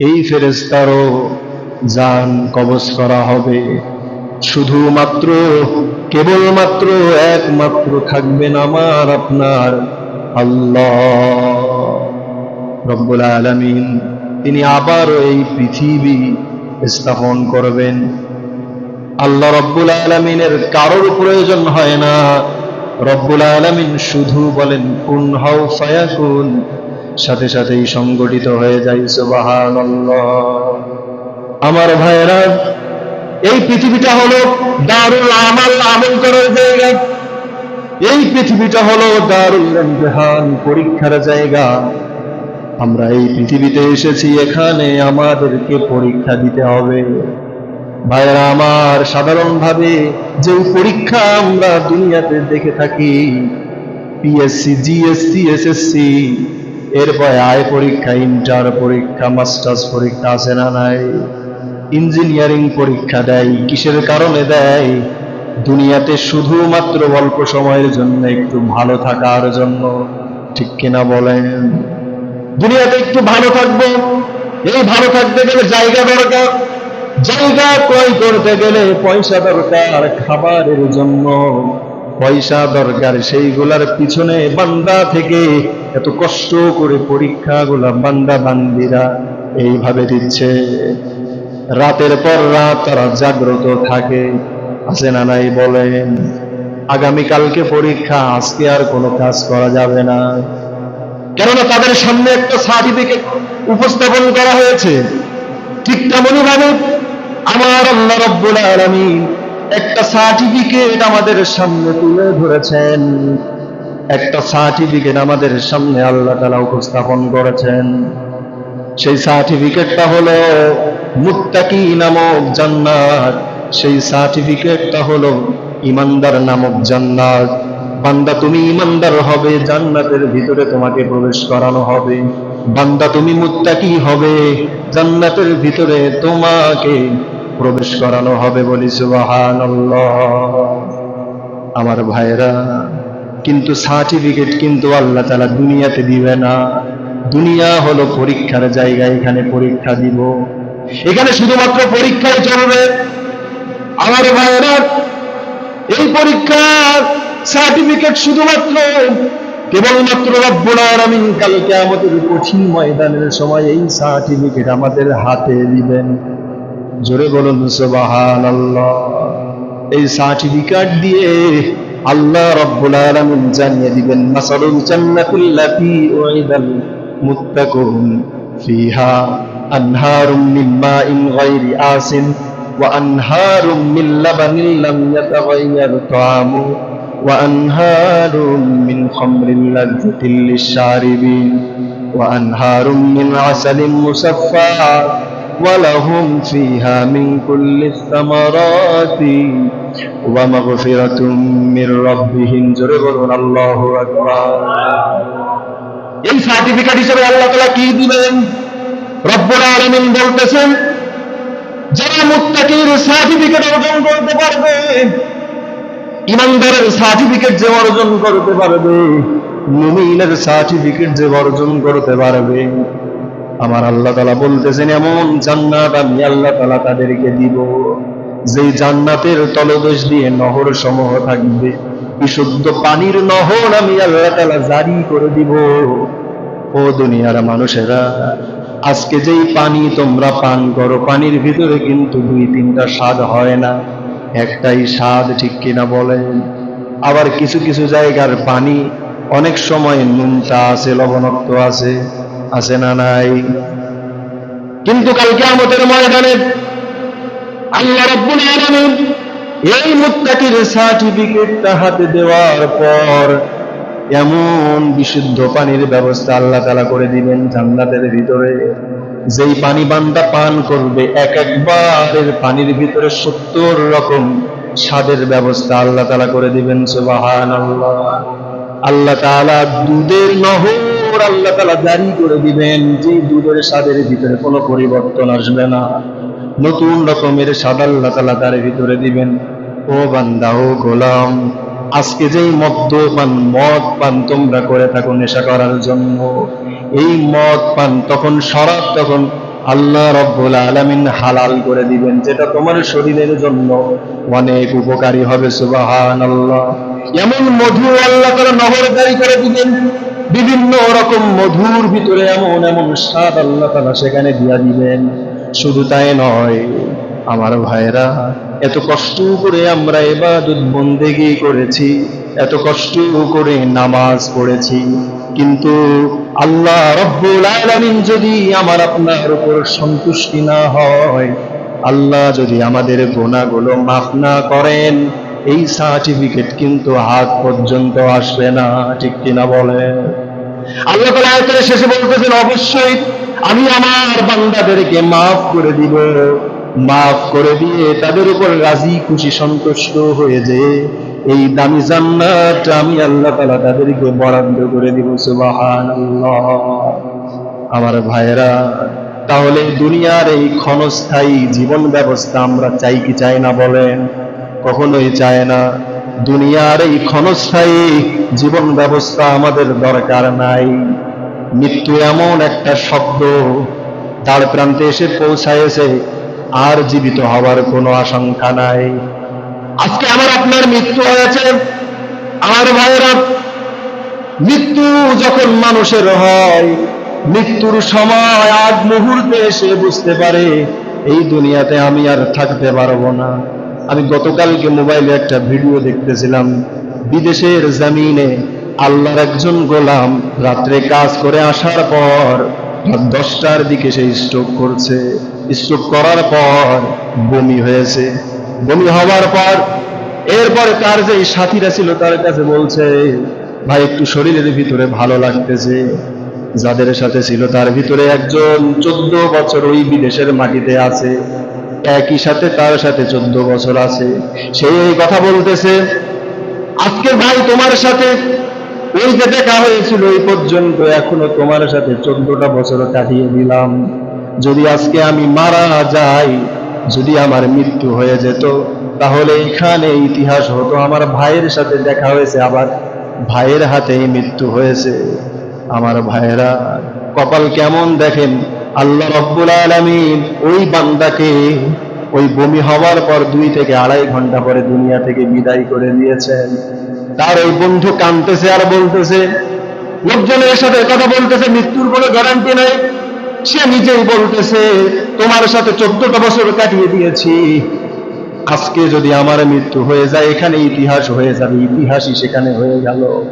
এই ফেরেস্তারও জান কবজ করা হবে। শুধুমাত্র, কেবলমাত্র একমাত্র থাকবেন আমার, আপনার আল্লাহ। রব্বুল আলামিন, তিনি আবারও এই পৃথিবী স্থাপন করবেন। আল্লাহ রব্বুল আলমিনের কারোর প্রয়োজন হয় না। রব্বুল আলমিন শুধু বলেন, কুন হও ফায়াকুন? সাথে সাথেই সংগঠিত হয়ে যায় সুবাহান আমার ভাইয়েরা, এই পৃথিবীটা হলো দারুল আমাল, আমল করার জায়গা। এই পৃথিবীটা হলো দারুল ইমতিহান পরীক্ষার জায়গা। আমরা এই পৃথিবীতে এসেছি, এখানে আমাদেরকে পরীক্ষা দিতে হবে। ভাইরা আমার, সাধারণভাবে যে পরীক্ষা আমরা দুনিয়াতে দেখে থাকি পিএসসি জিএসসি এসএসসি এরপরে আয় পরীক্ষা, ইন্টার পরীক্ষা, মাস্টার্স পরীক্ষা আছে না নাই? ইঞ্জিনিয়ারিং পরীক্ষা দেয়, কিসের কারণে দেয়? দুনিয়াতে শুধুমাত্র অল্প সময়ের জন্য, একটু ভালো থাকার জন্য। ঠিক কিনা বলেন? দুনিয়াতে একটু ভালো থাকব। এই ভালো থাকতে গেলে জায়গা দরকার। জায়গা ক্রয় করতে গেলে পয়সা দরকার খাবারের জন্য। পয়সা দরকার, সেইগুলার পিছনে বান্দা থেকে এত কষ্ট করে পরীক্ষাগুলা বান্দা বান্দিরা এইভাবে দিচ্ছে। রাতের পর রাত তারা জাগ্রত থাকে, আছে না নাই বলেন। আগামীকালকে পরীক্ষা, আজকে আর কোনো কাজ করা যাবে না। কেননা তাদের সামনে একটা সার্টিফিকেট উপস্থাপন করা হয়েছে। ঠিক তেমনই ভাবে আমার আল্লাহ রব্বুল আলামিন একটা সার্টিফিকেট আমাদের সামনে তুলে ধরেছেন। একটা সার্টিফিকেট আমাদের সামনে আল্লাহ তালা উপস্থাপন করেছেন। সেই সার্টিফিকেটটা হলো মুত্তাকি নামক জান্নাত। সেই সার্টিফিকেটটা হলো ইমানদার নামক জান্নাত। বান্দা তুমি ইমানদার হবে, জান্নাতের ভিতরে তোমাকে প্রবেশ করানো হবে। বান্দা তুমি মুত্তাকি হবে, জান্নাতের ভিতরে তোমাকে প্রবেশ করানো হবে বলি সুবহানাল্লাহ। আমার ভাইরা কিন্তু সার্টিফিকেট কিন্তু আল্লাহ তালা দুনিয়াতে দিবে না। দুনিয়া হলো পরীক্ষার জায়গা, এখানে পরীক্ষা দিব। এখানে শুধুমাত্র পরীক্ষায় চলবে। আমার ভাইরা এই পরীক্ষার সার্টিফিকেট শুধুমাত্র কেবলমাত্র রব্বুল আলামিন কালকে আমাদের কঠিন ময়দানের সময় এই সার্টিফিকেট আমাদের হাতে দিবেন। জোরে বলুন সুবহানাল্লাহ। এই সার্টিফিকেট দিয়ে আল্লাহ রব্বুল আলামিন জানিয়ে দিবেন মাসালুল জান্নাতুল্লাতী উইদাল মুত্তাকুন ফিহা আনহারুম মিন মাইন গায়রি আসিন وأنهار من لبن لم يتغير طعمه وأنهار من خمر لذة للشاربين وأنهار من عسل مصفى ولهم فيها من كل الثمرات ومغفرة من ربهم جربون الله أكبر এই সার্টিফিকেট হিসেবে আল্লাহ তালা কি দিবেন রব্বুল আলমিন বলতেছেন যারা মুত্তাকির সার্টিফিকেট অর্জন করতে পারবে ইমানদারের সার্টিফিকেট যে অর্জন করতে পারবে মুমিনের সার্টিফিকেট যে অর্জন করতে পারবে আমার আল্লাহ তালা বলতেছেন, এমন জান্নাত আমি আল্লাহ তালা তাদেরকে দিব যে জান্নাতের তলদেশ দিয়ে নহর সমূহ থাকবে। বিশুদ্ধ পানির নহর আমি আল্লাহ তালা জারি করে দিব। ও দুনিয়ার মানুষেরা, আজকে যেই পানি তোমরা পান করো, পানির ভিতরে কিন্তু দুই তিনটা স্বাদ হয় না। একটাই স্বাদ ঠিক কিনা বলেন? আবার কিছু কিছু জায়গার পানি অনেক সময় নুনটা আছে লবণত্ব আছে। আছে না নাই? কিন্তু কালকে আমাদের ময়দানে আল্লাহ রাব্বুল আলামিন এই মুত্তাকির সার্টিফিকেটটা হাতে দেওয়ার পর এমন বিশুদ্ধ পানির ব্যবস্থা আল্লাহ তালা করে দিবেন জান্নাতের ভিতরে। যেই পানি বান্দা পান করবে, এক একবারের পানির ভিতরে সত্তর রকম স্বাদের ব্যবস্থা আল্লাহ তালা করে দিবেন সুবাহান আল্লাহ আল্লাহ তালা দুধের নহর আল্লাহ তালা জারি করে দিবেন, যে দুধের স্বাদের ভিতরে কোনো পরিবর্তন আসবে না। নতুন রকমের স্বাদ আল্লাহ তালা তার ভিতরে দিবেন। ও বান্দা, ও গোলাম, আজকে যেই মদ্য পান মদ পান তোমরা করে থাকো নেশা করার জন্য, এই মদ পান তখন, শরাব তখন আল্লাহ রব্বুল আলামিন হালাল করে দিবেন, যেটা তোমার শরীরের জন্য অনেক উপকারী হবে, সুবহানাল্লাহ। এমন মধু আল্লাহ তাআলা নহরদারি করে দিবেন বিভিন্ন রকম মধুর ভিতরে এমন এমন স্বাদ আল্লাহ তাআলা সেখানে দিয়া দিবেন শুধু তাই নয়, আমার ভাইরা এত কষ্ট করে আমরা এবাদত বন্দেগি করেছি, এত কষ্ট করে নামাজ পড়েছি, কিন্তু আল্লাহ রব্বুল আলামিন যদি আমার আপনার উপর সন্তুষ্টি না হয়, আল্লাহ যদি আমাদের গোনাগুলো মাফ না করেন এই সার্টিফিকেট কিন্তু হাত পর্যন্ত আসবে না, ঠিক কিনা বলেন? আল্লাহ আয়াতের শেষে বলতেছেন, অবশ্যই আমি আমার বান্দাদেরকে মাফ করে দিব। মাফ করে দিয়ে তাদের উপর রাজি, খুশি, সন্তুষ্ট হয়ে যে এই দামি জান্নাত আমি আল্লাহ তাআলা তাদেরকে বরাদ্দ করে দিব, সুবহানাল্লাহ। আমার ভাইরা তাহলে দুনিয়ার এই ক্ষণস্থায়ী জীবন ব্যবস্থা আমরা চাই কি চাই না বলেন? কখনোই চায় না। দুনিয়ার এই ক্ষণস্থায়ী জীবন ব্যবস্থা আমাদের দরকার নাই। মৃত্যু এমন একটা শব্দ, তার প্রান্তে এসে পৌঁছায়েছে আর জীবিত হওয়ার কোনো আশঙ্কা নাই। আজকে আমার আপনার মৃত্যু হয়েছে। আমার ভাইয়েরা, মৃত্যু যখন মানুষের হয়, মৃত্যুর সময় আগ মুহূর্তে এসে বুঝতে পারে, এই দুনিয়াতে আমি আর থাকতে পারব না। আমি গতকালকে মোবাইলে একটা ভিডিও দেখতেছিলাম। বিদেশের জামিনে আল্লাহর একজন গোলাম রাত্রে কাজ করে আসার পর দশটার দিকে সে স্ট্রোক করছে। স্ট্রোক করার পর বমি হয়েছে। বমি হওয়ার পর এরপরে তার যে সাথীরা ছিল তার কাছে বলছে, ভাই, একটু শরীরের ভিতরে ভালো লাগতেছে। যাদের সাথে ছিল তার ভিতরে একজন চোদ্দ বছর ওই বিদেশের মাটিতে আছে। একই সাথে তার সাথে চোদ্দ বছর আছে। সেই এই কথা বলতেছে আজকে ভাই তোমার সাথে, ওই যে দেখা হয়েছিল এই পর্যন্ত এখনও তোমার সাথে চোদ্দটা বছর কাটিয়ে দিলাম। যদি আজকে আমি মারা যাই, যদি আমার মৃত্যু হয়ে যেত, তাহলে এখানে ইতিহাস হতো, আমার ভাইয়ের সাথে দেখা হয়েছে, আবার ভাইয়ের হাতেই মৃত্যু হয়েছে। আমার ভাইয়েরা কপাল কেমন দেখেন আল্লাহ রব্বুল আলামিন ওই বান্দাকে ওই বমি হওয়ার পর দুই থেকে আড়াই ঘণ্টা পরে দুনিয়া থেকে বিদায় করে দিয়েছেন। তার ওই বন্ধু কাঁদতেছে আর বলতেছে লোকজনের সাথে কথা বলতেছে, মৃত্যুর কোনো গ্যারান্টি নাই। সে নিজেই বলতেছে, তোমার সাথে চোদ্দটা বছর কাটিয়ে দিয়েছি। আজকে যদি আমার মৃত্যু হয়ে যায়, এখানে ইতিহাস হয়ে যাবে, ইতিহাসই সেখানে হয়ে গেল।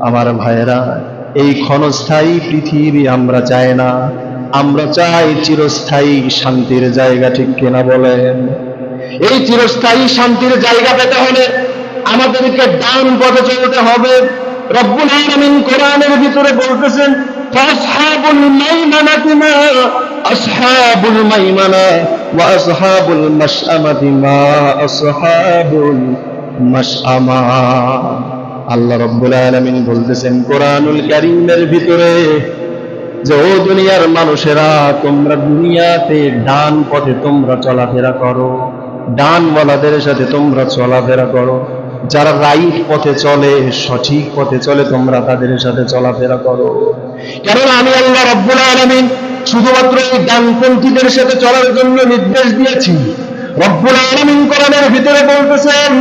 আমার ভাইয়েরা, এই ক্ষণস্থায়ী পৃথিবী আমরা চাই না। আমরা চাই চিরস্থায়ী শান্তির জায়গা, ঠিক কিনা বলেন? এই চিরস্থায়ী শান্তির জায়গা পেতে হলে আমাদেরকে ডান পথে চলতে হবে। রব্বুল আলামিন কোরআনের ভিতরে বলতেছেন, ফাসহাবুল মাইমানাতি মা, আসহাবুল মাইমানা ওয়া আসহাবুল মাশআমাতি আসহাবুল মাশআমা। আল্লাহ রব্বুল আলামিন বলতেছেন, কোরআনুল কারীমের ভিতরে যে, ও দুনিয়ার মানুষেরা, তোমরা দুনিয়াতে ডান পথে তোমরা চলাফেরা করো। ডানওয়ালাদের সাথে তোমরা চলাফেরা করো। যারা রাইট পথে চলে, সঠিক পথে চলে, তোমরা তাদের সাথে চলাফেরা করো। কেননা আমি আল্লাহ রব্বুল আলামিন শুধুমাত্র এই ডানপন্থীদের সাথে চলার জন্য নির্দেশ দিয়েছি। রব্বুল আলামিন কোরআনের ভিতরে বলতেছেন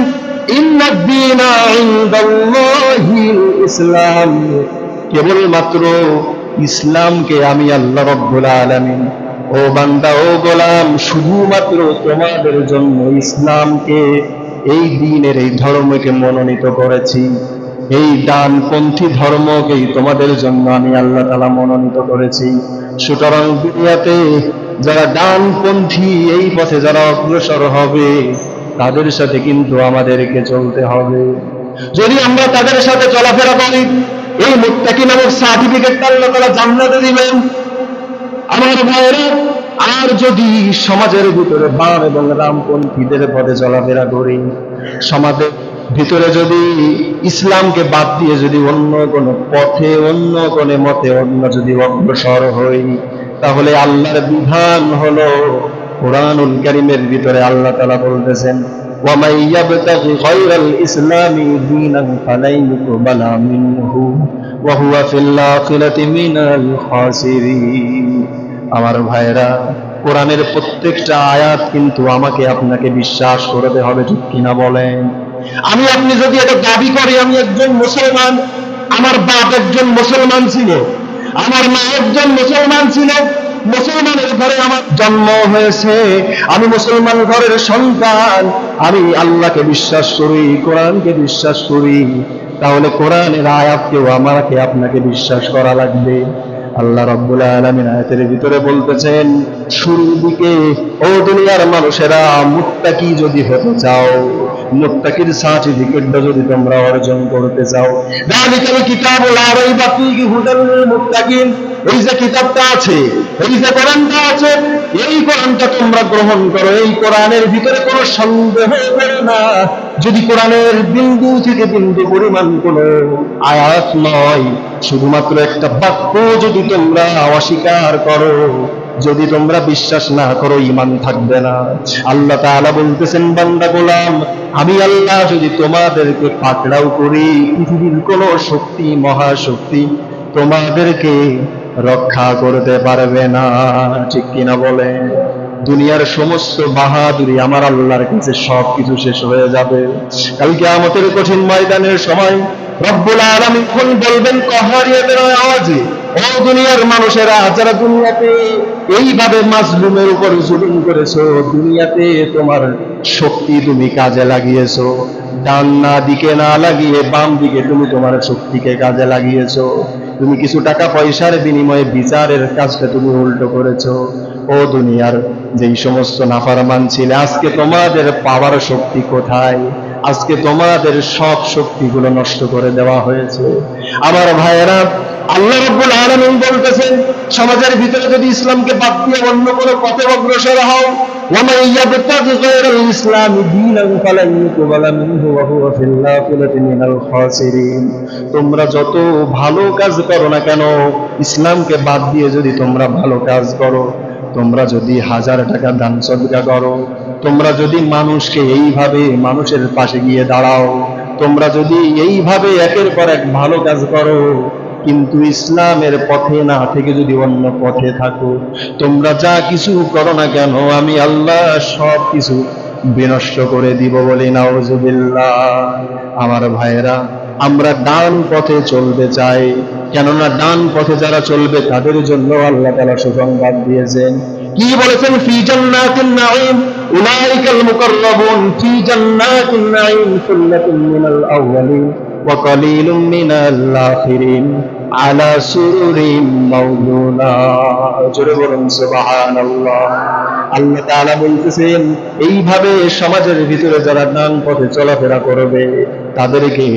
ইসলাম। কেবলমাত্র ইসলামকে আমি আল্লাহ রব্বুল আলামিন। ও বান্দা, ও গোলাম, শুধুমাত্র তোমাদের জন্য ইসলামকে, এই দিনের এই ধর্মকে মনোনীত করেছি। এই ডানপন্থী ধর্মকেই তোমাদের জন্য আমি আল্লাহ তালা মনোনীত করেছি। সুতরাং দুনিয়াতে যারা ডানপন্থী, এই পথে যারা অগ্রসর হবে, তাদের সাথে কিন্তু আমাদেরকে চলতে হবে। যদি আমরা তাদের সাথে চলাফেরা করি এই মুত্তাকি নামক সার্টিফিকেট আল্লাহ তালা জান্নাতে দিবেন আমার ভাইয়েরা, আর যদি সমাজের ভিতরে বাম এবং রামপন্থীদের পথে চলাফেরা করি, সমাজের ভিতরে যদি ইসলামকে বাদ দিয়ে যদি অন্য কোনো পথে, অন্য কোনো মতে, অন্য যদি অগ্রসর হই, তাহলে আল্লাহর বিধান হলো কোরআনুল কারিমের ভিতরে আল্লাহ তালা বলতেছেন ومن يبتغ غير الإسلام دينا فلن يقبل منه وهو في الآخرة من الخاسرين আমার ভাইরা কোরআনের প্রত্যেকটা আয়াত কিন্তু আমাকে আপনাকে বিশ্বাস করতে হবে ঠিক কিনা বলেন আমি আপনি যদি এটা দাবি করি আমি একজন মুসলমান আমার বাপ একজন মুসলমান ছিল আমার মা একজন মুসলমান ছিল মুসলমানের ঘরে আমার জন্ম হয়েছে। আমি মুসলমান ঘরের সন্তান। আমি আল্লাহকে বিশ্বাস করি, কোরআনকে বিশ্বাস করি। তাহলে কোরআনের আয়াতকেও আমাকে আপনাকে বিশ্বাস করা লাগবে। আল্লাহ রব্বুল আলমিন আয়াতের ভিতরে বলতেছেন, শুরুর দিকে ও দুনিয়ার মানুষেরা মুত্তাকি যদি হতে চাও মুত্তাকির সার্টিফিকেটটা যদি তোমরা অর্জন করতে চাও। দালিকাল কিতাবুল আরাইবা ফীহি হুদাল লিল মুত্তাকিন। এই যে কিতাবটা আছে, এই যে কোরআনটা আছে, এই কোরআনটা তোমরা গ্রহণ করো। এই কোরআনের ভিতরে কোনো সন্দেহ করো না। যদি কোরআনের বিন্দু থেকে বিন্দু পরিমাণ কোনো আয়াত নয়, শুধুমাত্র একটা বাক্য যদি তোমরা অস্বীকার করো যদি তোমরা বিশ্বাস না করো ইমান থাকবে না। আল্লাহ তাআলা বলতেছেন, বান্দা গোলাম, আমি আল্লাহ যদি তোমাদেরকে পাকড়াও করি, পৃথিবীর কোন শক্তি, মহাশক্তি তোমাদেরকে রক্ষা করতে পারবে না। ঠিক কিনা বলে দুনিয়ার সমস্ত বাহাদুরি আমার আল্লাহর কাছে সব কিছু শেষ হয়ে যাবে। কালকে আমাদের কঠিন ময়দানের সময় রব্বুল আলামিন বলবেন কহারিয়াদের আওয়াজে, ও দুনিয়ার মানুষেরা, যারা দুনিয়াতে এইভাবে মাজলুমের উপর জুলুম করেছ, দুনিয়াতে তোমার শক্তি তুমি কাজে লাগিয়েছো। ডান না দিকে না লাগিয়ে বাম দিকে তুমি তোমার শক্তিকে কাজে লাগিয়েছো। তুমি কিছু টাকা পয়সার বিনিময়ে বিচারের কাজটা তুমি উল্টো করেছ। ও দুনিয়ার যেই সমস্ত নাফারমান ছিল, আজকে তোমাদের পাওয়ার শক্তি কোথায়? আজকে তোমাদের সব শক্তিগুলো নষ্ট করে দেওয়া হয়েছে। আমার ভাইয়েরা আল্লাহ রব্বুল আলমিন বলতেছেন, সমাজের ভিতরে যদি ইসলামকে বাদ দিয়ে অন্য কোনো পথে অগ্রসর হও তোমরা যত ভালো কাজ করো না কেন, ইসলামকে বাদ দিয়ে যদি তোমরা ভালো কাজ করো, তোমরা যদি হাজার টাকা দান সদকা করো, তোমরা যদি মানুষকে এইভাবে মানুষের পাশে গিয়ে দাঁড়াও, তোমরা যদি এইভাবে একের পর এক ভালো কাজ করো কিন্তু ইসলামের পথে না থেকে যদি অন্য পথে থাকো, তোমরা যা কিছু করো না কেন, আমি আল্লাহ সব কিছু বিনষ্ট করে দিব বলি নাউজুবিল্লাহ। আমার ভাইয়েরা, আমরা ডান পথে চলতে চাই, কেননা ডান পথে যারা চলবে, তাদের জন্য আল্লাহ তাআলা সুসংবাদ দিয়েছেন। কি বলেছেন? ফি জান্নাতিন নাঈম, উলাইকাল মুকাররাবুন, ফি জান্নাতিন নাঈম সুল্লাতুন মিনাল আউয়ালিন। ওয়া من الآخرين على سرر সুরুরিন মাওদুনা سبحان الله আল্লাহ তাআলা বলতেছেন, এইভাবে সমাজের ভিতরে যারা ডান পথে চলাফেরা করবে, তাদেরকে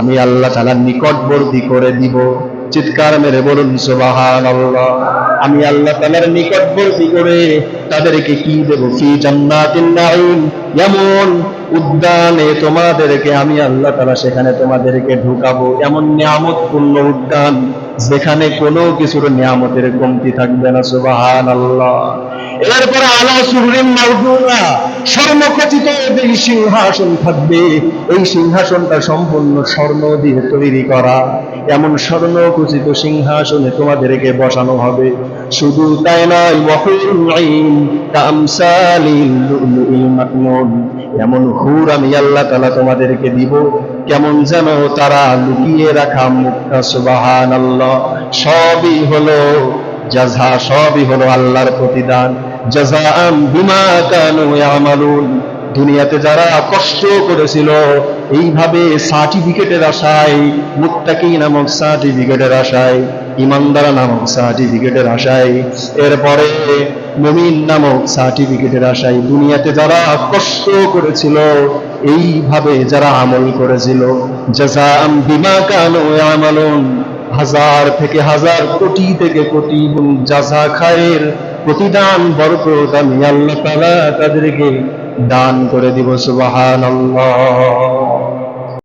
আমি আল্লাহ তালা নিকটবর্তী করে দিব। চিৎকার মেরে বলুন সুবাহান আমি আল্লাহ তালার নিকটবর্তী করে তাদেরকে কি দেব? ফি জান্নাতিন নাইম এমন উদ্যানে তোমাদেরকে আমি আল্লাহ তালা সেখানে তোমাদেরকে ঢুকাবো। এমন নিয়ামতপূর্ণ উদ্যান যেখানে কোনো কিছুর নিয়ামতের কমতি থাকবে না, সুবহানাল্লাহ। এরপরে আলা সুরিন মাউদুনা স্বর্ণখচিত এই সিংহাসন থাকবে। এই সিংহাসনটা সম্পূর্ণ স্বর্ণ দিয়ে তৈরি করা। এমন স্বর্ণখচিত সিংহাসনে তোমাদেরকে বসানো হবে। শুধু তাই নয় এমন হুর আমি আল্লাহ তালা তোমাদেরকে দিব। কেমন যেন তারা লুকিয়ে রাখা মুক্তা সুবাহান আল্লাহ সবই হলো যা সবই হলো আল্লাহর প্রতিদান। দুনিয়াতে যারা কষ্ট করেছিল, এইভাবে সার্টিফিকেটের আশায় মুত্তাকি নামক সার্টিফিকেটের আশায়, ইমানদার নামক সার্টিফিকেটের আশায়, এরপরে মুমিন নামক সার্টিফিকেটের আশায় দুনিয়াতে যারা কষ্ট করেছিল, এইভাবে যারা আমল করেছিল, জাযাআম বিমা কানু ইয়ামালুন। হাজার থেকে হাজার কোটি থেকে কোটি গুণ জাযা খায়ের প্রতিদান বরকত আমি আল্লাহ তালা তাদেরকে দান করে দিব সুবহানাল্লাহ।